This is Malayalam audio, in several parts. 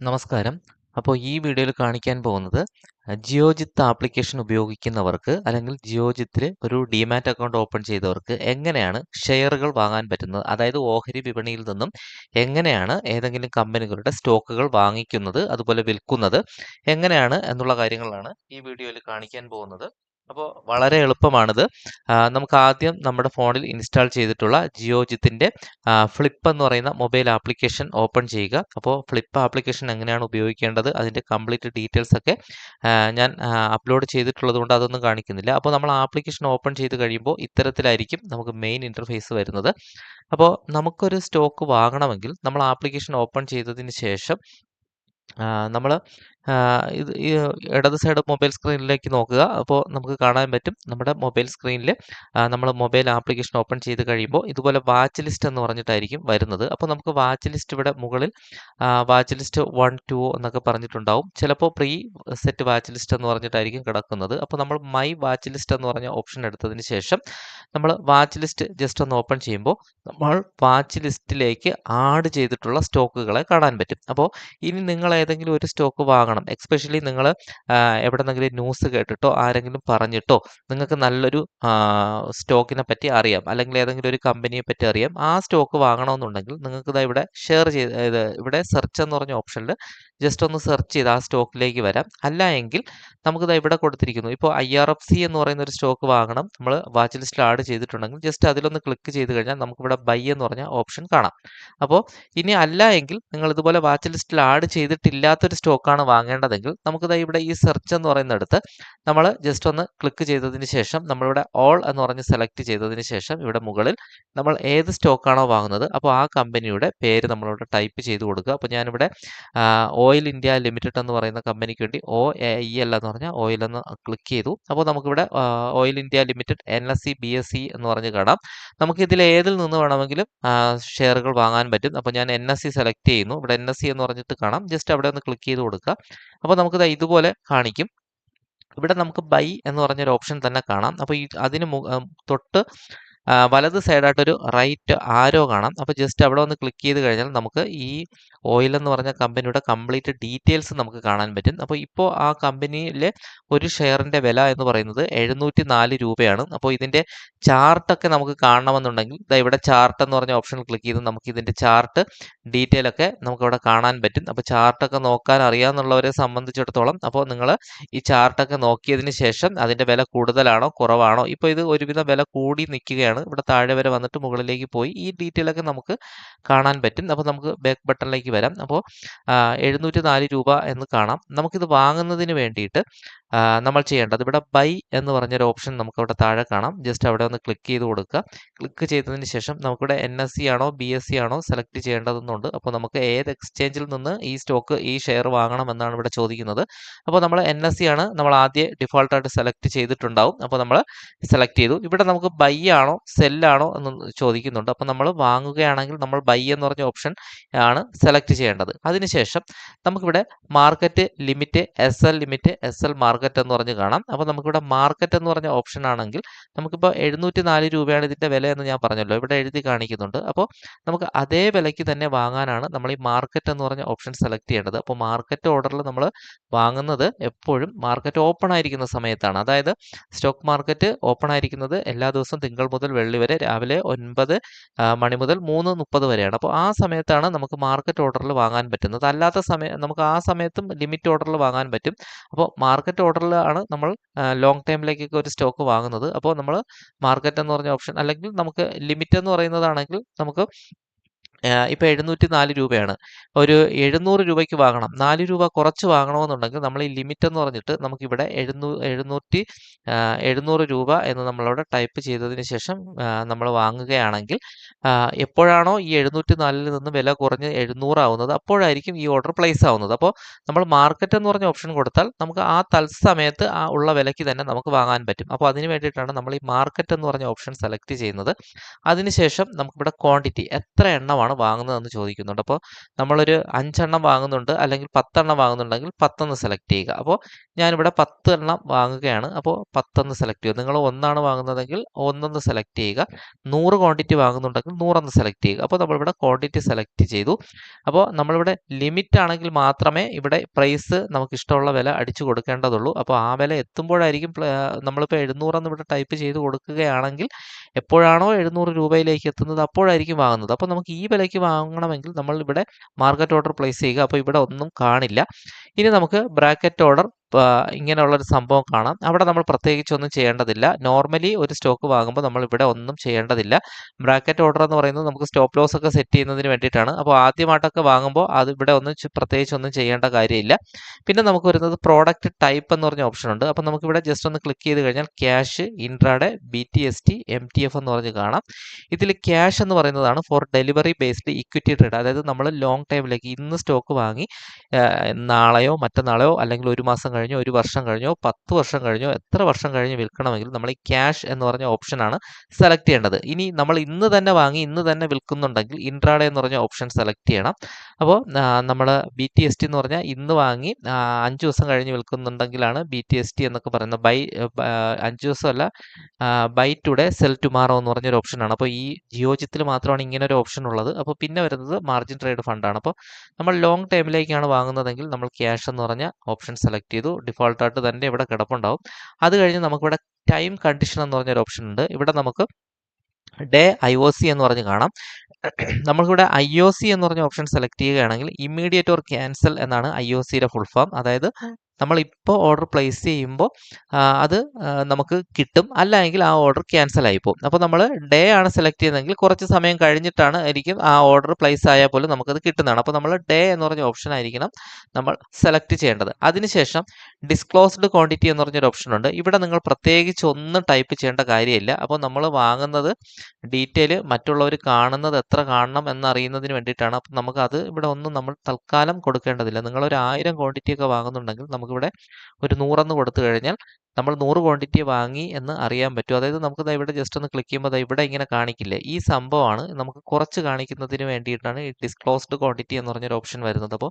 നമസ്കാരം. അപ്പോൾ ഈ വീഡിയോയിൽ കാണിക്കാൻ പോകുന്നത് ജിയോജിത്ത് ആപ്ലിക്കേഷൻ ഉപയോഗിക്കുന്നവർക്ക് അല്ലെങ്കിൽ ജിയോജിത്തിൽ ഒരു ഡിമാറ്റ് അക്കൗണ്ട് ഓപ്പൺ ചെയ്തവർക്ക് എങ്ങനെയാണ് ഷെയറുകൾ വാങ്ങാൻ പറ്റുന്നത് അതായത് ഓഹരി വിപണിയിൽ നിന്നും എങ്ങനെയാണ് ഏതെങ്കിലും കമ്പനികളുടെ സ്റ്റോക്കുകൾ വാങ്ങിക്കുന്നത് അതുപോലെ വിൽക്കുന്നത് എങ്ങനെയാണ് എന്നുള്ള കാര്യങ്ങളാണ് ഈ വീഡിയോയിൽ കാണിക്കാൻ പോകുന്നത് അപ്പോൾ വളരെ എളുപ്പമാണിത്. നമുക്ക് ആദ്യം നമ്മുടെ ഫോണിൽ ഇൻസ്റ്റാൾ ചെയ്തിട്ടുള്ള ജിയോജിത്തിന്റെ ഫ്ലിപ്പ് എന്ന് പറയുന്ന മൊബൈൽ ആപ്ലിക്കേഷൻ ഓപ്പൺ ചെയ്യുക. അപ്പോൾ ഫ്ലിപ്പ് ആപ്ലിക്കേഷൻ എങ്ങനെയാണ് ഉപയോഗിക്കേണ്ടത് അതിന്റെ കംപ്ലീറ്റ് ഡീറ്റെയിൽസ് ഒക്കെ ഞാൻ അപ്ലോഡ് ചെയ്തിട്ടുള്ളത് കൊണ്ട് അതൊന്നും കാണിക്കുന്നില്ല. അപ്പോൾ നമ്മൾ ആപ്ലിക്കേഷൻ ഓപ്പൺ ചെയ്ത് കഴിയുമ്പോൾ ഇത്തരത്തിലായിരിക്കും നമുക്ക് മെയിൻ ഇന്റർഫേസ് വരുന്നത്. അപ്പോൾ നമുക്കൊരു സ്റ്റോക്ക് വാങ്ങണമെങ്കിൽ നമ്മൾ ആപ്ലിക്കേഷൻ ഓപ്പൺ ചെയ്തതിന് ശേഷം നമ്മൾ ഇത് ഈ ഇടത് സൈഡ് മൊബൈൽ സ്ക്രീനിലേക്ക് നോക്കുക. അപ്പോൾ നമുക്ക് കാണാൻ പറ്റും നമ്മുടെ മൊബൈൽ സ്ക്രീനിൽ നമ്മൾ മൊബൈൽ ആപ്ലിക്കേഷൻ ഓപ്പൺ ചെയ്ത് കഴിയുമ്പോൾ ഇതുപോലെ വാച്ച് ലിസ്റ്റ് എന്ന് പറഞ്ഞിട്ടായിരിക്കും വരുന്നത്. അപ്പോൾ നമുക്ക് വാച്ച് ലിസ്റ്റ് ഇവിടെ മുകളിൽ വാച്ച് ലിസ്റ്റ് വൺ ടു എന്നൊക്കെ പറഞ്ഞിട്ടുണ്ടാവും. ചിലപ്പോൾ പ്രീ സെറ്റ് വാച്ച് ലിസ്റ്റ് എന്ന് പറഞ്ഞിട്ടായിരിക്കും കിടക്കുന്നത്. അപ്പോൾ നമ്മൾ മൈ വാച്ച് ലിസ്റ്റ് എന്ന് പറഞ്ഞ ഓപ്ഷൻ എടുത്തതിന് ശേഷം നമ്മൾ വാച്ച് ലിസ്റ്റ് ജസ്റ്റ് ഒന്ന് ഓപ്പൺ ചെയ്യുമ്പോൾ നമ്മൾ വാച്ച് ലിസ്റ്റിലേക്ക് ആഡ് ചെയ്തിട്ടുള്ള സ്റ്റോക്കുകളെ കാണാൻ പറ്റും. അപ്പോൾ ഇനി നിങ്ങൾ ഏതെങ്കിലും ഒരു സ്റ്റോക്ക് വാങ്ങണം എക്സ്പെഷ്യലി നിങ്ങൾ എവിടെന്നെങ്കിലും ന്യൂസ് കേട്ടിട്ടോ ആരെങ്കിലും പറഞ്ഞിട്ടോ നിങ്ങൾക്ക് നല്ലൊരു സ്റ്റോക്കിനെ പറ്റി അറിയാം. അല്ലെങ്കിൽ ഏതെങ്കിലും ഒരു കമ്പനിയെ പറ്റി അറിയാം. ആ സ്റ്റോക്ക് വാങ്ങണമെന്നുണ്ടെങ്കിൽ നിങ്ങൾക്ക് ഇതാ ഇവിടെ ഷെയർ ചെയ്ത് ഇവിടെ സെർച്ച് എന്ന് പറഞ്ഞ ഓപ്ഷനിൽ ജസ്റ്റ് ഒന്ന് സെർച്ച് ചെയ്ത് ആ സ്റ്റോക്കിലേക്ക് വരാം. അല്ല എങ്കിൽ നമുക്കിതാ ഇവിടെ കൊടുത്തിരിക്കുന്നു. ഇപ്പോൾ ഐ ആർ എഫ് സി എന്ന് പറയുന്ന ഒരു സ്റ്റോക്ക് വാങ്ങണം. നമ്മൾ വാച്ച് ലിസ്റ്റിൽ ആഡ് ചെയ്തിട്ടുണ്ടെങ്കിൽ ജസ്റ്റ് അതിലൊന്ന് ക്ലിക്ക് ചെയ്ത് കഴിഞ്ഞാൽ നമുക്കിവിടെ ബൈ എന്ന് പറഞ്ഞ ഓപ്ഷൻ കാണാം. അപ്പോൾ ഇനി അല്ല എങ്കിൽ നിങ്ങൾ ഇതുപോലെ വാച്ച് ലിസ്റ്റിൽ ആഡ് ചെയ്തിട്ടില്ലാത്തൊരു സ്റ്റോക്കാണ് വാങ്ങേണ്ടതെങ്കിൽ ദാ ഇവിടെ ഈ സെർച്ച് എന്ന് പറയുന്നിടത്ത് നമ്മൾ ജസ്റ്റ് ഒന്ന് ക്ലിക്ക് ചെയ്തതിന് ശേഷം നമ്മളിവിടെ ഓൾ എന്ന് പറഞ്ഞ് സെലക്ട് ചെയ്തതിന് ശേഷം ഇവിടെ മുകളിൽ നമ്മൾ ഏത് സ്റ്റോക്കാണോ വാങ്ങുന്നത് അപ്പോൾ ആ കമ്പനിയുടെ പേര് നമ്മളിവിടെ ടൈപ്പ് ചെയ്ത് കൊടുക്കുക. അപ്പോൾ ഞാനിവിടെ ഓയിൽ ഇന്ത്യ ലിമിറ്റഡ് എന്ന് പറയുന്ന കമ്പനിക്ക് വേണ്ടി ഒ എ ഇ എൽ എന്ന് പറഞ്ഞാൽ ഓയിൽ എന്ന് ക്ലിക്ക് ചെയ്തു. അപ്പോൾ നമുക്കിവിടെ oil India limited N S C B S C എന്ന് പറഞ്ഞ് കാണാം. നമുക്ക് ഇതിൽ ഏതിൽ നിന്ന് വേണമെങ്കിലും ഷെയറുകൾ വാങ്ങാൻ പറ്റും. അപ്പോൾ ഞാൻ എൻ എസ് സി സെലക്ട് ചെയ്യുന്നു. ഇവിടെ എൻ എസ് സി എന്ന് പറഞ്ഞിട്ട് കാണാം. ജസ്റ്റ് അവിടെ ഒന്ന് ക്ലിക്ക് ചെയ്ത് കൊടുക്കുക. അപ്പോൾ നമുക്ക് ഇതുപോലെ കാണിക്കും. ഇവിടെ നമുക്ക് ബൈ എന്ന് പറഞ്ഞൊരു ഓപ്ഷൻ തന്നെ കാണാം. അപ്പോൾ ഈ അതിന് തൊട്ട് വലത് സൈഡായിട്ടൊരു റൈറ്റ് ആരോ കാണാം. അപ്പോൾ ജസ്റ്റ് അവിടെ ഒന്ന് ക്ലിക്ക് ചെയ്ത് കഴിഞ്ഞാൽ നമുക്ക് ഈ ഓയിൽ എന്ന് പറഞ്ഞ കമ്പനിയുടെ കംപ്ലീറ്റ് ഡീറ്റെയിൽസ് നമുക്ക് കാണാൻ പറ്റും. അപ്പോൾ ഇപ്പോൾ ആ കമ്പനിയിലെ ഒരു ഷെയറിന്റെ വില എന്ന് പറയുന്നത് എഴുന്നൂറ്റി നാല് രൂപയാണ് അപ്പോൾ ഇതിന്റെ ചാർട്ടൊക്കെ നമുക്ക് കാണണമെന്നുണ്ടെങ്കിൽ ഇതാ ഇവിടെ ചാർട്ട് എന്ന് പറഞ്ഞ ഓപ്ഷനിൽ ക്ലിക്ക് ചെയ്ത് നമുക്ക് ഇതിന്റെ ചാർട്ട് ഡീറ്റെയിൽ ഒക്കെ നമുക്ക് ഇവിടെ കാണാൻ പറ്റും. അപ്പോൾ ചാർട്ടൊക്കെ നോക്കാൻ അറിയാമെന്നുള്ളവരെ സംബന്ധിച്ചിടത്തോളം അപ്പോൾ നിങ്ങൾ ഈ ചാർട്ടൊക്കെ നോക്കിയതിന് ശേഷം അതിന്റെ വില കൂടുതലാണോ കുറവാണോ? ഇപ്പോൾ ഇത് ഒരുവിധം വില കൂടി നിൽക്കുകയാണ്. ഇവിടെ താഴെ വരെ വന്നിട്ട് മുകളിലേക്ക് പോയി. ഈ ഡീറ്റെയിൽ ഒക്കെ നമുക്ക് കാണാൻ പറ്റും. അപ്പോൾ നമുക്ക് ബാക്ക് ബട്ടണിലേക്ക് വരാം. അപ്പോൾ എഴുന്നൂറ്റി രൂപ എന്ന് കാണാം. നമുക്കിത് വാങ്ങുന്നതിന് വേണ്ടിയിട്ട് നമ്മൾ ചെയ്യേണ്ടത്. ഇവിടെ ബൈ എന്ന് പറഞ്ഞൊരു ഓപ്ഷൻ നമുക്ക് അവിടെ താഴെ കാണാം. ജസ്റ്റ് അവിടെ ഒന്ന് ക്ലിക്ക് ചെയ്ത് കൊടുക്കുക. ക്ലിക്ക് ചെയ്തതിന് ശേഷം നമുക്കിവിടെ എൻ എസ് സി ആണോ ബി എസ് സി ആണോ സെലക്ട് ചെയ്യേണ്ടതെന്നുണ്ട്. അപ്പോൾ നമുക്ക് ഏത് എക്സ്ചേഞ്ചിൽ നിന്ന് ഈ സ്റ്റോക്ക് ഈ ഷെയർ വാങ്ങണം എന്നാണ് ഇവിടെ ചോദിക്കുന്നത്. അപ്പോൾ നമ്മൾ എൻ എസ് സി ആണ് നമ്മൾ ആദ്യം ഡിഫോൾട്ടായിട്ട് സെലക്ട് ചെയ്തിട്ടുണ്ടാവും. അപ്പോൾ നമ്മൾ സെലക്ട് ചെയ്തു. ഇവിടെ നമുക്ക് ബൈ ആണോ സെല്ലാണോ എന്ന് ചോദിക്കുന്നുണ്ട്. അപ്പോൾ നമ്മൾ വാങ്ങുകയാണെങ്കിൽ നമ്മൾ ബൈ എന്ന് പറഞ്ഞ ഓപ്ഷൻ ആണ് സെലക്ട് ചെയ്യേണ്ടത്. അതിനുശേഷം നമുക്കിവിടെ market limit S L limit S L market എന്ന് പറഞ്ഞ് കാണാം. അപ്പോൾ നമുക്കിവിടെ മാർക്കറ്റ് എന്ന് പറഞ്ഞ ഓപ്ഷൻ ആണെങ്കിൽ നമുക്കിപ്പോൾ എഴുന്നൂറ്റി നാല് രൂപയാണ് ഇതിന്റെ വില എന്ന് ഞാൻ പറഞ്ഞല്ലോ. ഇവിടെ എഴുതി കാണിക്കുന്നുണ്ട്. അപ്പോൾ നമുക്ക് അതേ വിലയ്ക്ക് തന്നെ വാങ്ങാനാണ് നമ്മൾ ഈ മാർക്കറ്റ് എന്ന് പറഞ്ഞ ഓപ്ഷൻ സെലക്ട് ചെയ്യേണ്ടത്. അപ്പോൾ മാർക്കറ്റ് ഓർഡറിൽ നമ്മൾ വാങ്ങുന്നത് എപ്പോഴും മാർക്കറ്റ് ഓപ്പൺ ആയിരിക്കുന്ന സമയത്താണ്. അതായത് സ്റ്റോക്ക് മാർക്കറ്റ് ഓപ്പൺ ആയിരിക്കുന്നത് എല്ലാ ദിവസവും തിങ്കൾ മുതൽ വെള്ളി വരെ രാവിലെ ഒൻപത് മണി മുതൽ മൂന്ന് മുപ്പത് വരെയാണ്. അപ്പോൾ ആ സമയത്താണ് നമുക്ക് മാർക്കറ്റ് ഓർഡറിൽ വാങ്ങാൻ പറ്റുന്നത്. അല്ലാത്ത സമയം നമുക്ക് ആ സമയത്തും ലിമിറ്റ് ഓർഡറിൽ വാങ്ങാൻ പറ്റും. അപ്പോൾ മാർക്കറ്റ് ഓർഡറിലാണ് നമ്മൾ ലോങ് ടൈമിലേക്കൊക്കെ ഒരു സ്റ്റോക്ക് വാങ്ങുന്നത്. അപ്പോൾ നമ്മൾ മാർക്കറ്റ് എന്ന് പറഞ്ഞ ഓപ്ഷൻ അല്ലെങ്കിൽ നമുക്ക് ലിമിറ്റ് എന്ന് പറയുന്നതാണെങ്കിൽ നമുക്ക് ഇപ്പോൾ എഴുന്നൂറ്റി നാല് രൂപയാണ്. ഒരു എഴുന്നൂറ് രൂപയ്ക്ക് വാങ്ങണം. നാല് രൂപ കുറച്ച് വാങ്ങണമെന്നുണ്ടെങ്കിൽ നമ്മൾ ഈ ലിമിറ്റ് എന്ന് പറഞ്ഞിട്ട് നമുക്കിവിടെ എഴുന്നൂ എഴുന്നൂറ്റി എഴുന്നൂറ് രൂപ എന്ന് നമ്മളവിടെ ടൈപ്പ് ചെയ്തതിന് ശേഷം നമ്മൾ വാങ്ങുകയാണെങ്കിൽ എപ്പോഴാണോ ഈ എഴുന്നൂറ്റി നാലിൽ നിന്ന് വില കുറഞ്ഞ് എഴുന്നൂറാവുന്നത് അപ്പോഴായിരിക്കും ഈ ഓർഡർ പ്ലേസ് ആവുന്നത്. അപ്പോൾ നമ്മൾ മാർക്കറ്റ് എന്ന് പറഞ്ഞ ഓപ്ഷൻ കൊടുത്താൽ നമുക്ക് ആ തത്സമയത്ത് ആ ഉള്ള വിലയ്ക്ക് തന്നെ നമുക്ക് വാങ്ങാൻ പറ്റും. അപ്പോൾ അതിന് വേണ്ടിയിട്ടാണ് നമ്മൾ ഈ മാർക്കറ്റ് എന്ന് പറഞ്ഞ ഓപ്ഷൻ സെലക്ട് ചെയ്യുന്നത്. അതിനുശേഷം നമുക്കിവിടെ ക്വാണ്ടിറ്റി എത്ര എണ്ണമാണ്? വാങ്ങുന്നതെന്ന് ചോദിക്കുന്നുണ്ട്. അപ്പോൾ നമ്മളൊരു അഞ്ചെണ്ണം വാങ്ങുന്നുണ്ട് അല്ലെങ്കിൽ പത്തെണ്ണം വാങ്ങുന്നുണ്ടെങ്കിൽ പത്തൊന്ന് സെലക്ട് ചെയ്യുക. അപ്പോൾ ഞാനിവിടെ പത്ത് എണ്ണം വാങ്ങുകയാണ്. അപ്പോൾ പത്തൊന്ന് സെലക്ട് ചെയ്യുക. നിങ്ങൾ ഒന്നാണ് വാങ്ങുന്നതെങ്കിൽ ഒന്നൊന്ന് സെലക്ട് ചെയ്യുക. നൂറ് ക്വാണ്ടിറ്റി വാങ്ങുന്നുണ്ടെങ്കിൽ നൂറൊന്ന് സെലക്ട് ചെയ്യുക. അപ്പോൾ നമ്മളിവിടെ ക്വാണ്ടിറ്റി സെലക്ട് ചെയ്തു. അപ്പോൾ നമ്മളിവിടെ ലിമിറ്റ് ആണെങ്കിൽ മാത്രമേ ഇവിടെ പ്രൈസ് നമുക്ക് ഇഷ്ടമുള്ള വില അടിച്ചു കൊടുക്കേണ്ടതുള്ളൂ. അപ്പോൾ ആ വില എത്തുമ്പോഴായിരിക്കും നമ്മളിപ്പോൾ എഴുന്നൂറെന്ന് ഇവിടെ ടൈപ്പ് ചെയ്ത് കൊടുക്കുകയാണെങ്കിൽ എപ്പോഴാണോ എഴുന്നൂറ് രൂപയിലേക്ക് എത്തുന്നത് അപ്പോഴായിരിക്കും വാങ്ങുന്നത്. അപ്പോൾ നമുക്ക് ഈ വിലയ്ക്ക് വാങ്ങണമെങ്കിൽ നമ്മൾ ഇവിടെ മാർക്കറ്റ് ഓർഡർ പ്ലേസ് ചെയ്യുക. അപ്പോൾ ഇവിടെ ഒന്നും കാണില്ല. ഇനി നമുക്ക് ബ്രാക്കറ്റ് ഓർഡർ ഇങ്ങനെയുള്ളൊരു സംഭവം കാണാം. അവിടെ നമ്മൾ പ്രത്യേകിച്ച് ഒന്നും ചെയ്യേണ്ടതില്ല. നോർമലി ഒരു സ്റ്റോക്ക് വാങ്ങുമ്പോൾ നമ്മൾ ഇവിടെ ഒന്നും ചെയ്യേണ്ടതില്ല. ബ്രാക്കറ്റ് ഓർഡർ എന്ന് പറയുന്നത് നമുക്ക് സ്റ്റോപ്പ് ലോസ് ഒക്കെ സെറ്റ് ചെയ്യുന്നതിന് വേണ്ടിയിട്ടാണ്. അപ്പോൾ ആദ്യമായിട്ടൊക്കെ വാങ്ങുമ്പോൾ അത് ഇവിടെ ഒന്നും പ്രത്യേകിച്ച് ഒന്നും ചെയ്യേണ്ട കാര്യമില്ല. പിന്നെ നമുക്ക് വരുന്നത് പ്രോഡക്റ്റ് ടൈപ്പ് എന്ന് പറഞ്ഞ ഓപ്ഷൻ ഉണ്ട്. അപ്പോൾ നമുക്ക് ഇവിടെ ജസ്റ്റ് ഒന്ന് ക്ലിക്ക് ചെയ്ത് കഴിഞ്ഞാൽ cash intraday B T S T M T F എന്ന് പറഞ്ഞ് കാണാം. ഇതിൽ ക്യാഷ് എന്ന് പറയുന്നതാണ് for delivery based equity trade അതായത് നമ്മൾ ലോങ് ടൈമിലേക്ക് ഇന്ന് സ്റ്റോക്ക് വാങ്ങി നാളെയോ മറ്റന്നാളെയോ അല്ലെങ്കിൽ ഒരു മാസം ഒരു വർഷം കഴിഞ്ഞോ പത്ത് വർഷം കഴിഞ്ഞോ എത്ര വർഷം കഴിഞ്ഞ് വിൽക്കണമെങ്കിലും നമ്മൾ ഈ ക്യാഷ് എന്ന് പറഞ്ഞ ഓപ്ഷനാണ് സെലക്ട് ചെയ്യേണ്ടത്. ഇനി നമ്മൾ ഇന്ന് തന്നെ വാങ്ങി ഇന്ന് തന്നെ വിൽക്കുന്നുണ്ടെങ്കിൽ ഇൻട്രാഡേ എന്ന് പറഞ്ഞ ഓപ്ഷൻ സെലക്ട് ചെയ്യണം. അപ്പോൾ നമ്മൾ ബി ടി എസ് ടി എന്ന് പറഞ്ഞാൽ ഇന്ന് വാങ്ങി അഞ്ച് ദിവസം കഴിഞ്ഞ് വിൽക്കുന്നുണ്ടെങ്കിലാണ് ബി ടി എസ് ടി എന്നൊക്കെ പറയുന്നത് ബൈ അഞ്ച് ദിവസമല്ല ബൈ ടുഡേ സെൽ ടുമാറോ എന്ന് പറഞ്ഞൊരു ഓപ്ഷനാണ് അപ്പോൾ ഈ ജിയോജിത്തിൽ മാത്രമാണ് ഇങ്ങനെ ഒരു ഓപ്ഷൻ ഉള്ളത്. അപ്പോൾ പിന്നെ വരുന്നത് മാർജിൻ ട്രേഡ് ഫണ്ടാണ് അപ്പോൾ നമ്മൾ ലോങ് ടൈമിലേക്കാണ് വാങ്ങുന്നതെങ്കിൽ നമ്മൾ ക്യാഷ് എന്ന് പറഞ്ഞ ഓപ്ഷൻ സെലക്ട് ചെയ്തു. ഡിഫോൾട്ടായിട്ട് തന്നെ ഇവിടെ കിടപ്പുണ്ടാവും. അത് കഴിഞ്ഞ് നമുക്കിവിടെ ടൈം കണ്ടീഷൻ എന്ന് പറഞ്ഞൊരു ഓപ്ഷൻ ഉണ്ട് ഇവിടെ നമുക്ക് ഡേ ഐ ഒ സി എന്ന് പറഞ്ഞ് കാണാം. നമ്മൾക്കിവിടെ ഐ ഒ സി എന്ന് പറഞ്ഞ ഓപ്ഷൻ സെലക്ട് ചെയ്യുകയാണെങ്കിൽ ഇമ്മീഡിയറ്റ് ഓർ ക്യാൻസൽ എന്നാണ് ഐ ഒ സിയുടെ ഫുൾ ഫോം. അതായത് നമ്മൾ ഇപ്പോൾ ഓർഡർ പ്ലേസ് ചെയ്യുമ്പോൾ അത് നമുക്ക് കിട്ടും. അല്ലെങ്കിൽ ആ ഓർഡർ ക്യാൻസൽ ആയി പോകും. അപ്പോൾ നമ്മൾ ഡേ ആണ് സെലക്ട് ചെയ്യുന്നതെങ്കിൽ കുറച്ച് സമയം കഴിഞ്ഞിട്ടാണ് ആയിരിക്കും ആ ഓർഡർ പ്ലേസ് ആയാൽ പോലും നമുക്കത് കിട്ടുന്നതാണ്. അപ്പോൾ നമ്മൾ ഡേ എന്ന് പറഞ്ഞ ഓപ്ഷൻ ആയിരിക്കണം നമ്മൾ സെലക്ട് ചെയ്യേണ്ടത്. അതിനുശേഷം ഡിസ്ക്ലോസ്ഡ് ക്വാണ്ടിറ്റി എന്ന് പറഞ്ഞൊരു ഓപ്ഷൻ ഉണ്ട്. ഇവിടെ നിങ്ങൾ പ്രത്യേകിച്ച് ഒന്നും ടൈപ്പ് ചെയ്യേണ്ട കാര്യമില്ല. അപ്പോൾ നമ്മൾ വാങ്ങുന്നത് ഡീറ്റെയിൽ മറ്റുള്ളവർ കാണുന്നത് എത്ര കാണണം എന്നറിയുന്നതിന് വേണ്ടിയിട്ടാണ്. അപ്പോൾ നമുക്ക് അത് ഇവിടെ ഒന്നും നമ്മൾ തൽക്കാലം കൊടുക്കേണ്ടതില്ല. നിങ്ങൾ ഒരു ആയിരം ക്വാണ്ടിറ്റി ഒക്കെ വാങ്ങുന്നുണ്ടെങ്കിൽ നമുക്കിവിടെ ഒരു നൂറെന്ന് കൊടുത്തു കഴിഞ്ഞാൽ നമ്മൾ നൂറ് ക്വാണ്ടിറ്റി വാങ്ങി എന്ന് അറിയാൻ പറ്റും. അതായത് നമുക്ക് ഇവിടെ ജസ്റ്റ് ഒന്ന് ക്ലിക്ക് ചെയ്യുമ്പോൾ ഇവിടെ ഇങ്ങനെ കാണിക്കില്ല? ഈ സംഭവമാണ് നമുക്ക് കുറച്ച് കാണിക്കുന്നതിന് വേണ്ടിയിട്ടാണ് ഈ ഡിസ്ക്ലോസ്ഡ് ക്വാണ്ടിറ്റി എന്ന് പറഞ്ഞൊരു ഓപ്ഷൻ വരുന്നത്. അപ്പോൾ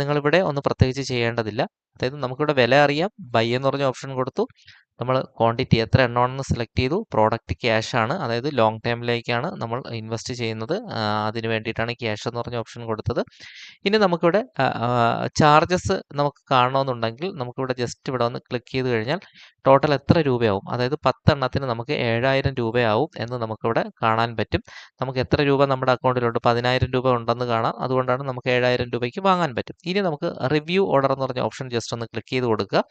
നിങ്ങളിവിടെ ഒന്ന് പ്രത്യേകിച്ച് ചെയ്യേണ്ടതില്ല. അതായത് നമുക്കിവിടെ വില അറിയാം. ബൈ എന്ന് പറഞ്ഞ ഓപ്ഷൻ കൊടുത്തു. നമ്മൾ ക്വാണ്ടിറ്റി എത്ര എണ്ണമാണെന്ന് സെലക്ട് ചെയ്തു. പ്രോഡക്റ്റ് ക്യാഷ് ആണ്. അതായത് ലോങ് ടൈമിലേക്കാണ് നമ്മൾ ഇൻവെസ്റ്റ് ചെയ്യുന്നത്. അതിന് വേണ്ടിയിട്ടാണ് ക്യാഷ് എന്ന് പറഞ്ഞ ഓപ്ഷൻ കൊടുത്തത്. ഇനി നമുക്കിവിടെ ചാർജസ് നമുക്ക് കാണണമെന്നുണ്ടെങ്കിൽ നമുക്കിവിടെ ജസ്റ്റ് ഇവിടെ ഒന്ന് ക്ലിക്ക് ചെയ്ത് കഴിഞ്ഞാൽ ടോട്ടൽ എത്ര രൂപയാവും? അതായത് പത്തെണ്ണത്തിന് നമുക്ക് ഏഴായിരം രൂപയാവും എന്ന് നമുക്കിവിടെ കാണാൻ പറ്റും. നമുക്ക് എത്ര രൂപ നമ്മുടെ അക്കൗണ്ടിലുണ്ട് പതിനായിരം രൂപ ഉണ്ടെന്ന് കാണാം. അതുകൊണ്ടാണ് നമുക്ക് ഏഴായിരം രൂപയ്ക്ക് വാങ്ങാൻ പറ്റും. ഇനി നമുക്ക് റിവ്യൂ ഓർഡർ എന്ന് പറഞ്ഞ ഓപ്ഷൻ ജസ്റ്റ് ഒന്ന് ക്ലിക്ക് ചെയ്ത് കൊടുക്കുക.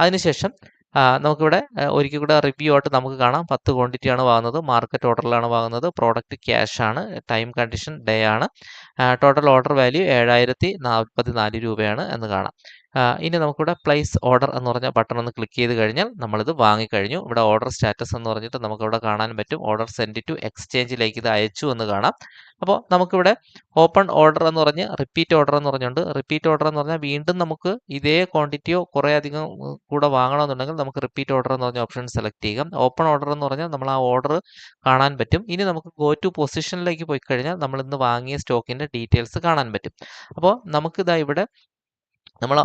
അതിനുശേഷം നമുക്കിവിടെ ഒരിക്കൽ കൂടെ റിവ്യൂ ആയിട്ട് നമുക്ക് കാണാം. പത്ത് ക്വാണ്ടിറ്റി ആണ് വാങ്ങുന്നത്. മാർക്കറ്റ് ഓർഡറിലാണ് വാങ്ങുന്നത്. പ്രോഡക്റ്റ് ക്യാഷ് ആണ്. ടൈം കണ്ടീഷൻ ഡേ ആണ്. ടോട്ടൽ ഓർഡർ വാല്യൂ ഏഴായിരത്തി നാൽപ്പത്തി നാല് രൂപയാണ് എന്ന് കാണാം. ഇനി നമുക്കിവിടെ പ്ലേസ് ഓർഡർ എന്ന് പറഞ്ഞ ബട്ടൺ ഒന്ന് ക്ലിക്ക് ചെയ്ത് കഴിഞ്ഞാൽ നമ്മളിത് വാങ്ങിക്കഴിഞ്ഞു. ഇവിടെ ഓർഡർ സ്റ്റാറ്റസ് എന്ന് പറഞ്ഞിട്ട് നമുക്കിവിടെ കാണാൻ പറ്റും. ഓർഡർ സെൻഡ് ടു എക്സ്ചേഞ്ചിലേക്ക് ഇത് അയച്ചു എന്ന് കാണാം. അപ്പോൾ നമുക്കിവിടെ ഓപ്പൺ ഓർഡർ എന്ന് പറഞ്ഞ് റിപ്പീറ്റ് ഓർഡർ എന്ന് പറഞ്ഞുകൊണ്ട് റിപ്പീറ്റ് ഓർഡർ എന്ന് പറഞ്ഞാൽ വീണ്ടും നമുക്ക് ഇതേ ക്വാണ്ടിറ്റിയോ കുറേ അധികം കൂടെ വാങ്ങണമെന്നുണ്ടെങ്കിൽ നമുക്ക് റിപ്പീറ്റ് ഓർഡർ എന്ന് പറഞ്ഞ ഓപ്ഷൻ സെലക്ട് ചെയ്യാം ഓപ്പൺ ഓർഡർ എന്ന് പറഞ്ഞാൽ നമ്മൾ ആ ഓർഡർ കാണാൻ പറ്റും. ഇനി നമുക്ക് ഗോ ടു പൊസിഷനിലേക്ക് പോയി കഴിഞ്ഞാൽ നമ്മൾ ഇന്ന് വാങ്ങിയ സ്റ്റോക്കിന്റെ ഡീറ്റെയിൽസ് കാണാൻ പറ്റും. അപ്പോൾ നമുക്കിതാ ഇവിടെ നമ്മൾ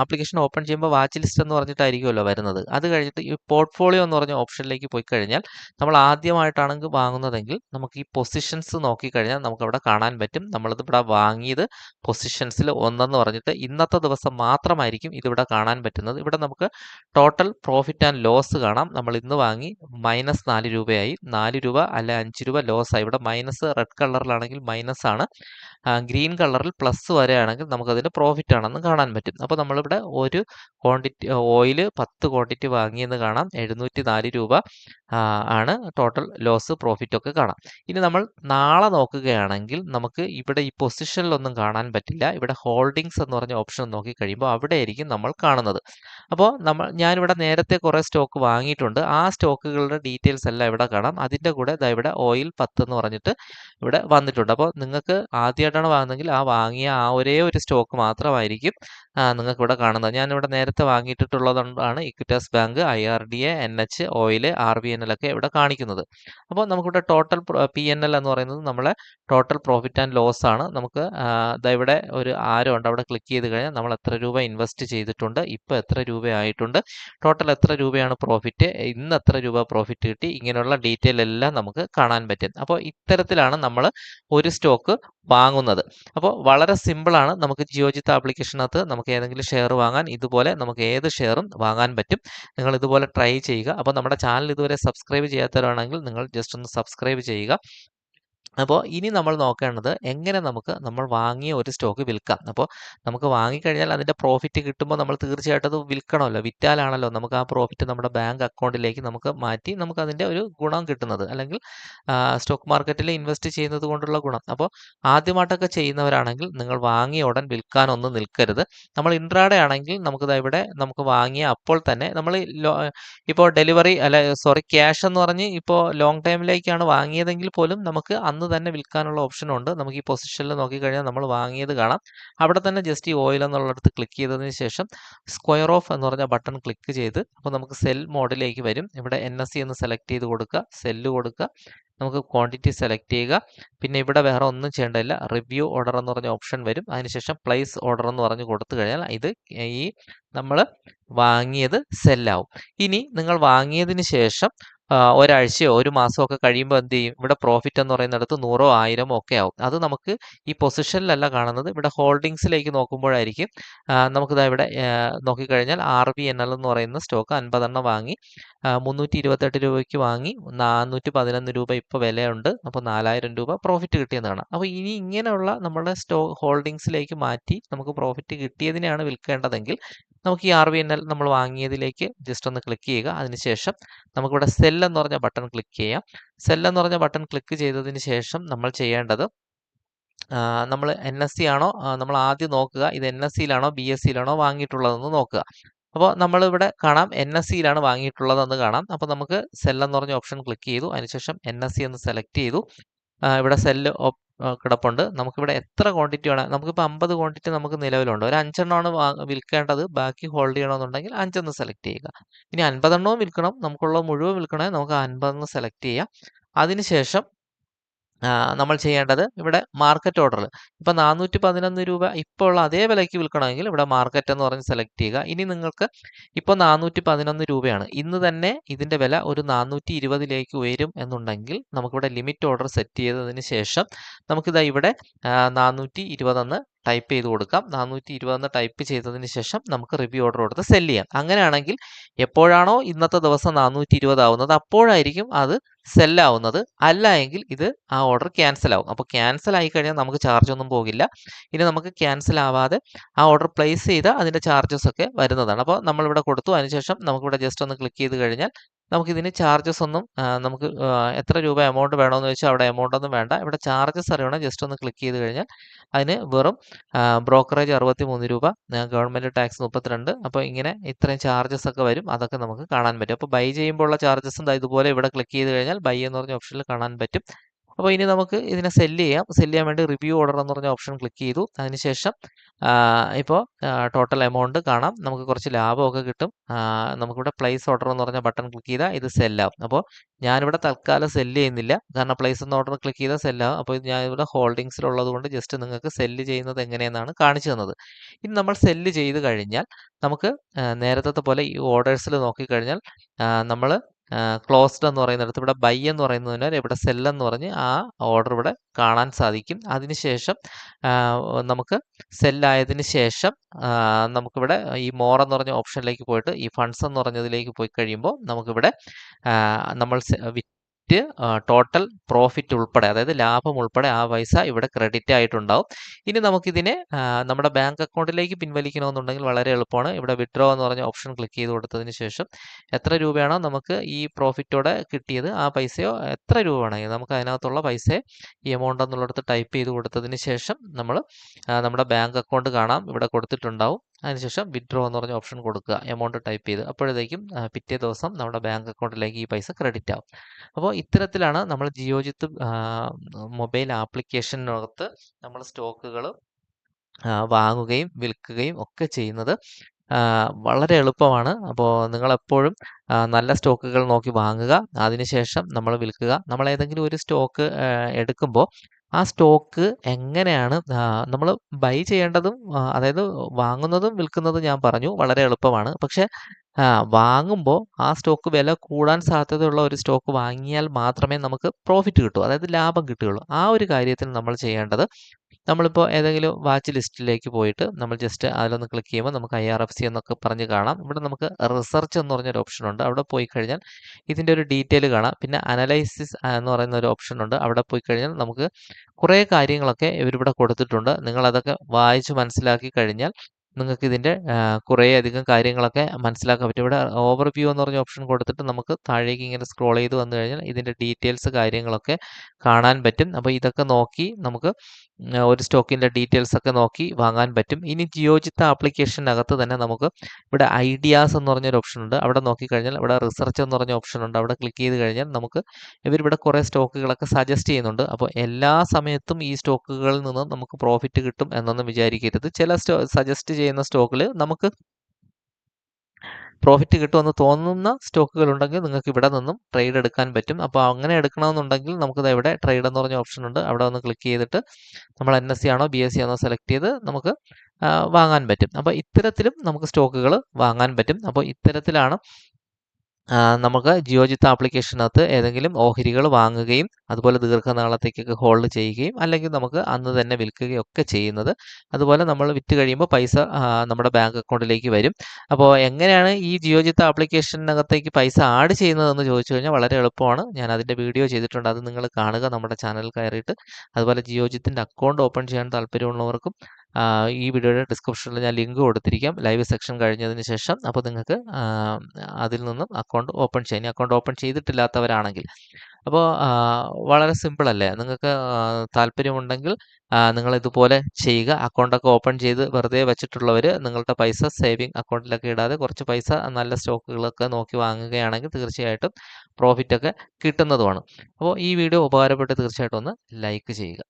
ആപ്ലിക്കേഷൻ ഓപ്പൺ ചെയ്യുമ്പോൾ വാച്ച് ലിസ്റ്റ് എന്ന് പറഞ്ഞിട്ടായിരിക്കുമല്ലോ വരുന്നത്. അത് കഴിഞ്ഞിട്ട് ഈ പോർട്ട്ഫോളിയോ എന്ന് പറഞ്ഞ ഓപ്ഷനിലേക്ക് പോയി കഴിഞ്ഞാൽ നമ്മൾ ആദ്യമായിട്ടാണെങ്കിൽ വാങ്ങുന്നതെങ്കിൽ നമുക്ക് ഈ പൊസിഷൻസ് നോക്കിക്കഴിഞ്ഞാൽ നമുക്ക് അവിടെ കാണാൻ പറ്റും. നമ്മളിത് ഇവിടെ വാങ്ങിയത് പൊസിഷൻസിൽ ഒന്നെന്ന് പറഞ്ഞിട്ട് ഇന്നത്തെ ദിവസം മാത്രമായിരിക്കും ഇതിവിടെ കാണാൻ പറ്റുന്നത്. ഇവിടെ നമുക്ക് ടോട്ടൽ പ്രോഫിറ്റ് ആൻഡ് ലോസ് കാണാം. നമ്മൾ ഇന്ന് വാങ്ങി മൈനസ് നാല് രൂപയായി. നാല് രൂപ അല്ലെ അഞ്ച് രൂപ ലോസ് ആയി. ഇവിടെ മൈനസ് റെഡ് കളറിലാണെങ്കിൽ മൈനസ് ആണ്. ഗ്രീൻ കളറിൽ പ്ലസ് വരെയാണെങ്കിൽ നമുക്കതിന്റെ പ്രോഫിറ്റ് ആണെന്ന് കാണാൻ അപ്പോൾ നമ്മളിവിടെ ഒരു ക്വാണ്ടിറ്റി ഓയിൽ പത്ത് ക്വാണ്ടിറ്റി വാങ്ങിയെന്ന് കാണാം. എഴുന്നൂറ്റി നാല് രൂപ. ആണ് ടോട്ടൽ ലോസ് പ്രോഫിറ്റ് ഒക്കെ കാണാം. ഇനി നമ്മൾ നാളെ നോക്കുകയാണെങ്കിൽ നമുക്ക് ഇവിടെ ഈ പൊസിഷനിലൊന്നും കാണാൻ പറ്റില്ല. ഇവിടെ ഹോൾഡിങ്സ് എന്ന് പറഞ്ഞ ഓപ്ഷൻ നോക്കി കഴിയുമ്പോൾ അവിടെ ആയിരിക്കും നമ്മൾ കാണുന്നത്. അപ്പോൾ നമ്മൾ ഞാനിവിടെ നേരത്തെ കുറേ സ്റ്റോക്ക് വാങ്ങിയിട്ടുണ്ട്. ആ സ്റ്റോക്കുകളുടെ ഡീറ്റെയിൽസ് എല്ലാം ഇവിടെ കാണാം. അതിന്റെ കൂടെ ദാ ഇവിടെ ഓയിൽ പത്ത് എന്ന് പറഞ്ഞിട്ട് ഇവിടെ വന്നിട്ടുണ്ട്. അപ്പോൾ നിങ്ങൾക്ക് ആദ്യമായിട്ടാണ് വാങ്ങുന്നതെങ്കിൽ ആ വാങ്ങിയ ആ ഒരേ ഒരു സ്റ്റോക്ക് മാത്രമായിരിക്കും നിങ്ങൾക്ക് ഇവിടെ കാണുന്നത്. ഞാനിവിടെ നേരത്തെ വാങ്ങിയിട്ടുള്ളതുകൊണ്ടാണ് Equitas bank I R D A N H oil R B L ഒക്കെ ഇവിടെ കാണിക്കുന്നത്. അപ്പോൾ നമുക്കിവിടെ ടോട്ടൽ പി എൻ എൽ എന്ന് പറയുന്നത് നമ്മളെ ടോട്ടൽ പ്രോഫിറ്റ് ആൻഡ് ലോസ് ആണ്. നമുക്ക് ഇവിടെ ഒരു ആരോ ഉണ്ട്. അവിടെ ക്ലിക്ക് ചെയ്ത് കഴിഞ്ഞാൽ നമ്മൾ എത്ര രൂപ ഇൻവെസ്റ്റ് ചെയ്തിട്ടുണ്ട് ഇപ്പോൾ എത്ര രൂപയായിട്ടുണ്ട് ടോട്ടൽ എത്ര രൂപയാണ് പ്രോഫിറ്റ് ഇന്ന് എത്ര രൂപ പ്രോഫിറ്റ് കിട്ടി ഇങ്ങനെയുള്ള ഡീറ്റെയിൽ എല്ലാം നമുക്ക് കാണാൻ പറ്റും. അപ്പോൾ ഇത്തരത്തിലാണ് നമ്മൾ ഒരു സ്റ്റോക്ക് വാങ്ങുന്നത്. അപ്പോൾ വളരെ സിമ്പിളാണ്. നമുക്ക് ജിയോജിത്ത ആപ്ലിക്കേഷനകത്ത് നമുക്ക് ഏതെങ്കിലും ഷെയർ വാങ്ങാൻ ഇതുപോലെ നമുക്ക് ഏത് ഷെയറും വാങ്ങാൻ പറ്റും. നിങ്ങൾ ഇതുപോലെ ട്രൈ ചെയ്യുക. അപ്പോൾ നമ്മുടെ ചാനൽ ഇതുവരെ സബ്സ്ക്രൈബ് ചെയ്യാത്തവരാണെങ്കിൽ നിങ്ങൾ ജസ്റ്റ് ഒന്ന് സബ്സ്ക്രൈബ് ചെയ്യുക. അപ്പോൾ ഇനി നമ്മൾ നോക്കേണ്ടത് എങ്ങനെ നമുക്ക് നമ്മൾ വാങ്ങിയ ഒരു സ്റ്റോക്ക് വിൽക്കാം. അപ്പോൾ നമുക്ക് വാങ്ങിക്കഴിഞ്ഞാൽ അതിന്റെ പ്രോഫിറ്റ് കിട്ടുമ്പോൾ നമ്മൾ തീർച്ചയായിട്ടും അത് വിൽക്കണമല്ലോ. വിറ്റാലാണല്ലോ നമുക്ക് ആ പ്രോഫിറ്റ് നമ്മുടെ ബാങ്ക് അക്കൗണ്ടിലേക്ക് നമുക്ക് മാറ്റി നമുക്ക് അതിന്റെ ഒരു ഗുണം കിട്ടുന്നത്. അല്ലെങ്കിൽ സ്റ്റോക്ക് മാർക്കറ്റിൽ ഇൻവെസ്റ്റ് ചെയ്യുന്നത് കൊണ്ടുള്ള ഗുണം. അപ്പോൾ ആദ്യമായിട്ടൊക്കെ ചെയ്യുന്നവരാണെങ്കിൽ നിങ്ങൾ വാങ്ങിയ ഉടൻ വിൽക്കാനൊന്നും നിൽക്കരുത്. നമ്മൾ ഇൻട്രാഡേ ആണെങ്കിൽ നമുക്കിത് ഇവിടെ നമുക്ക് വാങ്ങിയ അപ്പോൾ തന്നെ നമ്മൾ ഇപ്പോൾ ഡെലിവറി അല്ല സോറി ക്യാഷ് എന്ന് പറഞ്ഞ് ഇപ്പോൾ ലോങ് ടൈമിലേക്കാണ് വാങ്ങിയതെങ്കിൽ പോലും നമുക്ക് അന്ന് തന്നെ വിൽക്കാനുള്ള ഓപ്ഷൻ ഉണ്ട്. നമുക്ക് ഈ പൊസിഷനിൽ നോക്കിക്കഴിഞ്ഞാൽ നമ്മൾ വാങ്ങിയത് കാണാം. അവിടെ തന്നെ ജസ്റ്റ് ഈ ഓയിൽ എന്നുള്ളിടത്ത് ക്ലിക്ക് ചെയ്തതിന് ശേഷം സ്ക്വയർ ഓഫ് എന്ന് പറഞ്ഞ ബട്ടൺ ക്ലിക്ക് ചെയ്ത് അപ്പോൾ നമുക്ക് സെൽ മോഡിലേക്ക് വരും. ഇവിടെ എൻ എസ് സി എന്ന് സെലക്ട് ചെയ്ത് കൊടുക്കുക. സെല്ല് കൊടുക്കുക. നമുക്ക് ക്വാണ്ടിറ്റി സെലക്ട് ചെയ്യുക. പിന്നെ ഇവിടെ വേറെ ഒന്നും ചെയ്യേണ്ടതില്ല. റിവ്യൂ ഓർഡർ എന്ന് പറഞ്ഞ ഓപ്ഷൻ വരും. അതിനുശേഷം പ്ലേസ് ഓർഡർ എന്ന് പറഞ്ഞ് കൊടുത്തു കഴിഞ്ഞാൽ ഇത് ഈ നമ്മൾ വാങ്ങിയത് സെല്ലാവും ഇനി നിങ്ങൾ വാങ്ങിയതിന് ശേഷം ഒരാഴ്ചയോ ഒരു മാസമോ ഒക്കെ കഴിയുമ്പോൾ എന്ത് ചെയ്യും? ഇവിടെ പ്രോഫിറ്റ് എന്ന് പറയുന്നിടത്ത് നൂറോ ആയിരമോ ഒക്കെ ആവും. അത് നമുക്ക് ഈ പൊസിഷനിലല്ല കാണുന്നത്. ഇവിടെ ഹോൾഡിങ്സിലേക്ക് നോക്കുമ്പോഴായിരിക്കും നമുക്കിതാ ഇവിടെ നോക്കിക്കഴിഞ്ഞാൽ ആർ ബി എൻ എൽ എന്ന് പറയുന്ന സ്റ്റോക്ക് അൻപതെണ്ണം വാങ്ങി മുന്നൂറ്റി ഇരുപത്തെട്ട് രൂപയ്ക്ക് വാങ്ങി നാനൂറ്റി പതിനൊന്ന് രൂപ ഇപ്പോൾ വിലയുണ്ട്. അപ്പോൾ നാലായിരം രൂപ പ്രോഫിറ്റ് കിട്ടിയെന്നാണ്. അപ്പോൾ ഇനി ഇങ്ങനെയുള്ള നമ്മുടെ സ്റ്റോ ഹോൾഡിങ്സിലേക്ക് മാറ്റി നമുക്ക് പ്രോഫിറ്റ് കിട്ടിയതിനെയാണ് വിൽക്കേണ്ടതെങ്കിൽ നമുക്ക് ഈ ആർ വി എൻ എൽ നമ്മൾ വാങ്ങിയതിലേക്ക് ജസ്റ്റ് ഒന്ന് ക്ലിക്ക് ചെയ്യുക. അതിനുശേഷം നമുക്കിവിടെ സെൽ എന്ന് പറഞ്ഞ ബട്ടൺ ക്ലിക്ക് ചെയ്യാം. സെൽ എന്ന് പറഞ്ഞ ബട്ടൺ ക്ലിക്ക് ചെയ്തതിന് ശേഷം നമ്മൾ ചെയ്യേണ്ടത് നമ്മൾ എൻ എസ് സി ആണോ നമ്മൾ ആദ്യം നോക്കുക ഇത് എൻ എസ് സിയിലാണോ ബി എസ് സിയിലാണോ വാങ്ങിയിട്ടുള്ളതെന്ന് നോക്കുക. അപ്പോൾ നമ്മളിവിടെ കാണാം എൻ എസ് സിയിലാണ് വാങ്ങിയിട്ടുള്ളതെന്ന് കാണാം. അപ്പോൾ നമുക്ക് സെൽ എന്ന് പറഞ്ഞ ഓപ്ഷൻ ക്ലിക്ക് ചെയ്തു. അതിനുശേഷം എൻ എസ് സി എന്ന് സെലക്ട് ചെയ്തു. ഇവിടെ സെല്ല് കിടപ്പുണ്ട്. നമുക്കിവിടെ എത്ര ക്വാണ്ടിറ്റി വേണം നമുക്കിപ്പോൾ അമ്പത് ക്വാണ്ടിറ്റി നമുക്ക് നിലവിലുണ്ട്. ഒരു അഞ്ചെണ്ണമാണ് വിൽക്കേണ്ടത്. ബാക്കി ഹോൾഡ് ചെയ്യണമെന്നുണ്ടെങ്കിൽ അഞ്ചെന്ന് സെലക്ട് ചെയ്യുക. ഇനി അൻപതെണ്ണവും വിൽക്കണം. നമുക്കുള്ള മുഴുവൻ വിൽക്കണമെങ്കിൽ നമുക്ക് അൻപതെന്ന് സെലക്ട് ചെയ്യാം. അതിനുശേഷം നമ്മൾ ചെയ്യേണ്ടത് ഇവിടെ മാർക്കറ്റ് ഓർഡർ ഇപ്പോൾ നാനൂറ്റി പതിനൊന്ന് രൂപ ഇപ്പോൾ ഉള്ള അതേ വിലയ്ക്ക് വിൽക്കണമെങ്കിൽ ഇവിടെ മാർക്കറ്റ് എന്ന് പറഞ്ഞ് സെലക്ട് ചെയ്യുക. ഇനി നിങ്ങൾക്ക് ഇപ്പോൾ നാനൂറ്റി പതിനൊന്ന് രൂപയാണ്. ഇന്ന് തന്നെ ഇതിന്റെ വില ഒരു നാനൂറ്റി ഇരുപതിലേക്ക് ഉയരും എന്നുണ്ടെങ്കിൽ നമുക്കിവിടെ ലിമിറ്റ് ഓർഡർ സെറ്റ് ചെയ്തതിന് ശേഷം നമുക്കിതാ ഇവിടെ നാനൂറ്റി ഇരുപതെന്ന് ടൈപ്പ് ചെയ്ത് കൊടുക്കാം. നാനൂറ്റി ഇരുപതെന്ന് ടൈപ്പ് ചെയ്തതിന് ശേഷം നമുക്ക് റിവ്യൂ ഓർഡർ കൊടുത്ത് സെൽ ചെയ്യാം. അങ്ങനെയാണെങ്കിൽ എപ്പോഴാണോ ഇന്നത്തെ ദിവസം നാനൂറ്റി ഇരുപതാവുന്നത് അപ്പോഴായിരിക്കും അത് സെല്ലാവുന്നത് അല്ല എങ്കിൽ ഇത് ആ ഓർഡർ ക്യാൻസൽ ആവും. അപ്പോൾ ക്യാൻസൽ ആയി കഴിഞ്ഞാൽ നമുക്ക് ചാർജ് ഒന്നും പോകില്ല. ഇനി നമുക്ക് ക്യാൻസൽ ആവാതെ ആ ഓർഡർ പ്ലേസ് ചെയ്ത് അതിന്റെ ചാർജസ് ഒക്കെ വരുന്നതാണ്. അപ്പോൾ നമ്മളിവിടെ കൊടുത്തു. അതിനുശേഷം നമുക്കിവിടെ ജസ്റ്റ് ഒന്ന് ക്ലിക്ക് ചെയ്ത് കഴിഞ്ഞാൽ നമുക്കിതിന് ചാർജസ് ഒന്നും നമുക്ക് എത്ര രൂപ എമൗണ്ട് വേണമെന്ന് വെച്ചാൽ അവിടെ എമൗണ്ട് ഒന്നും വേണ്ട. ഇവിടെ ചാർജസ് അറിയണം. ജസ്റ്റ് ഒന്ന് ക്ലിക്ക് ചെയ്ത് കഴിഞ്ഞാൽ അതിന് വെറും ബ്രോക്കറേജ് അറുപത്തി മൂന്ന് രൂപ ഗവൺമെന്റ് ടാക്സ് മുപ്പത്തിരണ്ട്. അപ്പോൾ ഇങ്ങനെ ഇത്രയും ചാർജസ് ഒക്കെ വരും. അതൊക്കെ നമുക്ക് കാണാൻ പറ്റും. അപ്പോൾ ബൈ ചെയ്യുമ്പോൾ ഉള്ള എന്താ ഇതുപോലെ ഇവിടെ ക്ലിക്ക് ചെയ്ത് കഴിഞ്ഞാൽ ബൈ എന്ന് പറഞ്ഞ ഓപ്ഷനിൽ കാണാൻ പറ്റും. അപ്പോൾ ഇനി നമുക്ക് ഇതിനെ സെല്ല് ചെയ്യാം. സെല്ല് ചെയ്യാൻ വേണ്ടി റിവ്യൂ ഓർഡർ എന്ന് പറഞ്ഞ ഓപ്ഷൻ ക്ലിക്ക് ചെയ്തു. അതിനുശേഷം ഇപ്പോൾ ടോട്ടൽ എമൗണ്ട് കാണാം. നമുക്ക് കുറച്ച് ലാഭമൊക്കെ കിട്ടും. നമുക്കിവിടെ പ്ലേസ് ഓർഡർ എന്ന് പറഞ്ഞ ബട്ടൺ ക്ലിക്ക് ചെയ്താൽ ഇത് സെല്ലാവും അപ്പോൾ ഞാനിവിടെ തൽക്കാലം സെല്ല് ചെയ്യുന്നില്ല. കാരണം പ്ലേസ് എന്ന ഓർഡർ ക്ലിക്ക് ചെയ്താൽ സെല്ലാവും അപ്പോൾ ഞാൻ ഞാനിവിടെ ഹോൾഡിങ്സിലുള്ളത് കൊണ്ട് ജസ്റ്റ് നിങ്ങൾക്ക് സെല്ല് ചെയ്യുന്നത് എങ്ങനെയെന്നാണ് കാണിച്ചു തന്നത്. ഇനി നമ്മൾ സെല്ല് ചെയ്ത് കഴിഞ്ഞാൽ നമുക്ക് നേരത്തെ പോലെ ഈ ഓർഡേഴ്സിൽ നോക്കിക്കഴിഞ്ഞാൽ നമ്മൾ ക്ലോസ്ഡ് എന്ന് പറയുന്നിടത്ത് ഇവിടെ ബൈ എന്ന് പറയുന്നതിനാൽ ഇവിടെ സെൽ എന്ന് പറഞ്ഞ് ആ ഓർഡർ ഇവിടെ കാണാൻ സാധിക്കും. അതിനുശേഷം നമുക്ക് സെല്ലായതിനു ശേഷം നമുക്കിവിടെ ഈ മോർ എന്ന് പറഞ്ഞ ഓപ്ഷനിലേക്ക് പോയിട്ട് ഈ ഫണ്ട്സ് എന്ന് പറഞ്ഞതിലേക്ക് പോയി കഴിയുമ്പോൾ നമുക്കിവിടെ നമ്മൾ വിറ്റ് ടോട്ടൽ പ്രോഫിറ്റ് ഉൾപ്പെടെ അതായത് ലാഭം ഉൾപ്പെടെ ആ പൈസ ഇവിടെ ക്രെഡിറ്റ് ആയിട്ടുണ്ടാവും. ഇനി നമുക്കിതിനെ നമ്മുടെ ബാങ്ക് അക്കൗണ്ടിലേക്ക് പിൻവലിക്കണമെന്നുണ്ടെങ്കിൽ വളരെ എളുപ്പമാണ്. ഇവിടെ വിഡ്രോ എന്ന് പറഞ്ഞ ഓപ്ഷൻ ക്ലിക്ക് ചെയ്ത് കൊടുത്തതിന് ശേഷം എത്ര രൂപയാണോ നമുക്ക് ഈ പ്രോഫിറ്റോടെ കിട്ടിയത് ആ പൈസയോ എത്ര രൂപ വേണമെങ്കിൽ നമുക്ക് അതിനകത്തുള്ള പൈസ ഈ എമൗണ്ട് എന്നുള്ളിടത്ത് ടൈപ്പ് ചെയ്ത് കൊടുത്തതിന് ശേഷം നമ്മൾ നമ്മുടെ ബാങ്ക് അക്കൗണ്ട് കാണാം. ഇവിടെ കൊടുത്തിട്ടുണ്ടാവും. അതിനുശേഷം വിഡ്രോ എന്ന് പറഞ്ഞ ഓപ്ഷൻ കൊടുക്കുക എമൗണ്ട് ടൈപ്പ് ചെയ്ത് അപ്പോഴത്തേക്കും പിറ്റേ ദിവസം നമ്മുടെ ബാങ്ക് അക്കൗണ്ടിലേക്ക് ഈ പൈസ ക്രെഡിറ്റ് ആവും അപ്പോൾ ഇത്തരത്തിലാണ് നമ്മൾ ജിയോജിത്ത് മൊബൈൽ ആപ്ലിക്കേഷനകത്ത് നമ്മൾ സ്റ്റോക്കുകൾ വാങ്ങുകയും വിൽക്കുകയും ഒക്കെ ചെയ്യുന്നത് വളരെ എളുപ്പമാണ്. അപ്പോൾ നിങ്ങളെപ്പോഴും നല്ല സ്റ്റോക്കുകൾ നോക്കി വാങ്ങുക. അതിനുശേഷം നമ്മൾ വിൽക്കുക. നമ്മൾ ഏതെങ്കിലും ഒരു സ്റ്റോക്ക് എടുക്കുമ്പോൾ ആ സ്റ്റോക്ക് എങ്ങനെയാണ് നമ്മൾ ബൈ ചെയ്യേണ്ടതും അതായത് വാങ്ങുന്നതും വിൽക്കുന്നതും ഞാൻ പറഞ്ഞു വളരെ എളുപ്പമാണ്. പക്ഷേ വാങ്ങുമ്പോൾ ആ സ്റ്റോക്ക് വില കൂടാൻ സാധ്യതയുള്ള ഒരു സ്റ്റോക്ക് വാങ്ങിയാൽ മാത്രമേ നമുക്ക് പ്രോഫിറ്റ് കിട്ടൂ. അതായത് ലാഭം കിട്ടുകയുള്ളൂ. ആ ഒരു കാര്യത്തിൽ നമ്മൾ ചെയ്യേണ്ടത് നമ്മളിപ്പോൾ ഏതെങ്കിലും വാച്ച് ലിസ്റ്റിലേക്ക് പോയിട്ട് നമ്മൾ ജസ്റ്റ് അതിലൊന്ന് ക്ലിക്ക് ചെയ്യുമ്പോൾ നമുക്ക് ഐ ആർ എഫ് സി എന്നൊക്കെ പറഞ്ഞ് കാണാം. ഇവിടെ നമുക്ക് റിസർച്ച് എന്ന് പറഞ്ഞൊരു ഓപ്ഷൻ ഉണ്ട്. അവിടെ പോയി കഴിഞ്ഞാൽ ഇതിന്റെ ഒരു ഡീറ്റെയിൽ കാണാം. പിന്നെ അനലൈസിസ് എന്ന് പറയുന്ന ഒരു ഓപ്ഷൻ ഉണ്ട്. അവിടെ പോയി കഴിഞ്ഞാൽ നമുക്ക് കുറേ കാര്യങ്ങളൊക്കെ ഇവരിവിടെ കൊടുത്തിട്ടുണ്ട്. നിങ്ങളതൊക്കെ വായിച്ച് മനസ്സിലാക്കി കഴിഞ്ഞാൽ നിങ്ങൾക്ക് ഇതിന്റെ കുറേയധികം കാര്യങ്ങളൊക്കെ മനസ്സിലാക്കാൻ പറ്റും. ഇവിടെ ഓവർവ്യൂ എന്ന് പറഞ്ഞ ഓപ്ഷൻ കൊടുത്തിട്ട് നമുക്ക് താഴേക്ക് ഇങ്ങനെ സ്ക്രോൾ ചെയ്ത് വന്നു കഴിഞ്ഞാൽ ഇതിന്റെ ഡീറ്റെയിൽസ് കാര്യങ്ങളൊക്കെ കാണാൻ പറ്റും. അപ്പോൾ ഇതൊക്കെ നോക്കി നമുക്ക് ഒരു സ്റ്റോക്കിന്റെ ഡീറ്റെയിൽസ് ഒക്കെ നോക്കി വാങ്ങാൻ പറ്റും. ഇനി ജിയോജിത്ത ആപ്ലിക്കേഷനകത്ത് തന്നെ നമുക്ക് ഇവിടെ ഐഡിയാസ് എന്ന് പറഞ്ഞൊരു ഓപ്ഷൻ ഉണ്ട്. അവിടെ നോക്കിക്കഴിഞ്ഞാൽ ഇവിടെ റിസർച്ച് എന്ന് പറഞ്ഞ ഓപ്ഷൻ ഉണ്ട്. അവിടെ ക്ലിക്ക് ചെയ്ത് കഴിഞ്ഞാൽ നമുക്ക് ഇവരിവിടെ കുറേ സ്റ്റോക്കുകളൊക്കെ സജസ്റ്റ് ചെയ്യുന്നുണ്ട്. അപ്പോൾ എല്ലാ സമയത്തും ഈ സ്റ്റോക്കുകളിൽ നിന്ന് നമുക്ക് പ്രോഫിറ്റ് കിട്ടും എന്നൊന്നും വിചാരിക്കരുത്. ചില സ്റ്റോ സജസ്റ്റ് ചെയ്യുന്ന സ്റ്റോക്കിൽ നമുക്ക് പ്രോഫിറ്റ് കിട്ടുമെന്ന് തോന്നുന്ന സ്റ്റോക്കുകൾ ഉണ്ടെങ്കിൽ നിങ്ങൾക്ക് ഇവിടെ നിന്നും ട്രേഡ് എടുക്കാൻ പറ്റും. അപ്പോൾ അങ്ങനെ എടുക്കണമെന്നുണ്ടെങ്കിൽ നമുക്ക് ഇവിടെ ട്രേഡ് എന്ന് പറഞ്ഞ ഓപ്ഷൻ ഉണ്ട്. അവിടെ ഒന്ന് ക്ലിക്ക് ചെയ്തിട്ട് നമ്മൾ എൻ എസ് സി ആണോ ബി എസ് സി ആണോ സെലക്ട് ചെയ്ത് നമുക്ക് വാങ്ങാൻ പറ്റും. അപ്പോൾ ഇത്തരത്തിലും നമുക്ക് സ്റ്റോക്കുകൾ വാങ്ങാൻ പറ്റും. അപ്പോൾ ഇത്തരത്തിലാണ് നമുക്ക് ജിയോജിത്ത് ആപ്ലിക്കേഷനകത്ത് ഏതെങ്കിലും ഓഹരികൾ വാങ്ങുകയും അതുപോലെ ദീർഘനാളത്തേക്കൊക്കെ ഹോൾഡ് ചെയ്യുകയും അല്ലെങ്കിൽ നമുക്ക് അന്ന് തന്നെ വിൽക്കുകയും ഒക്കെ ചെയ്യുന്നത്. അതുപോലെ നമ്മൾ വിറ്റ് കഴിയുമ്പോൾ പൈസ നമ്മുടെ ബാങ്ക് അക്കൗണ്ടിലേക്ക് വരും. അപ്പോൾ എങ്ങനെയാണ് ഈ ജിയോജിത്ത് ആപ്ലിക്കേഷനകത്തേക്ക് പൈസ ആഡ് ചെയ്യുന്നതെന്ന് ചോദിച്ചു കഴിഞ്ഞാൽ വളരെ എളുപ്പമാണ്. ഞാൻ അതിന്റെ വീഡിയോ ചെയ്തിട്ടുണ്ട്. അത് നിങ്ങൾ കാണുക നമ്മുടെ ചാനൽ കയറിയിട്ട്. അതുപോലെ ജിയോജിത്തിന്റെ അക്കൗണ്ട് ഓപ്പൺ ചെയ്യാൻ താല്പര്യമുള്ളവർക്കും ഈ വീഡിയോയുടെ ഡിസ്ക്രിപ്ഷനിൽ ഞാൻ ലിങ്ക് കൊടുത്തിരിക്കാം. ലൈവ് സെക്ഷൻ കഴിഞ്ഞതിന് ശേഷം. അപ്പോൾ നിങ്ങൾക്ക് അതിൽ നിന്നും അക്കൗണ്ട് ഓപ്പൺ ചെയ്യാം. ഇനി അക്കൗണ്ട് ഓപ്പൺ ചെയ്തിട്ടില്ലാത്തവരാണെങ്കിൽ. അപ്പോൾ വളരെ സിമ്പിൾ അല്ലേ? നിങ്ങൾക്ക് താല്പര്യമുണ്ടെങ്കിൽ നിങ്ങൾ ഇതുപോലെ ചെയ്യുക. അക്കൗണ്ടൊക്കെ ഓപ്പൺ ചെയ്ത് വെറുതെ വെച്ചിട്ടുള്ളവർ നിങ്ങളുടെ പൈസ സേവിങ് അക്കൗണ്ടിലൊക്കെ ഇടാതെ കുറച്ച് പൈസ നല്ല സ്റ്റോക്കുകളൊക്കെ നോക്കി വാങ്ങുകയാണെങ്കിൽ തീർച്ചയായിട്ടും പ്രോഫിറ്റൊക്കെ കിട്ടുന്നതുമാണ്. അപ്പോൾ ഈ വീഡിയോ ഉപകാരപ്പെട്ട് തീർച്ചയായിട്ടും ഒന്ന് ലൈക്ക് ചെയ്യുക.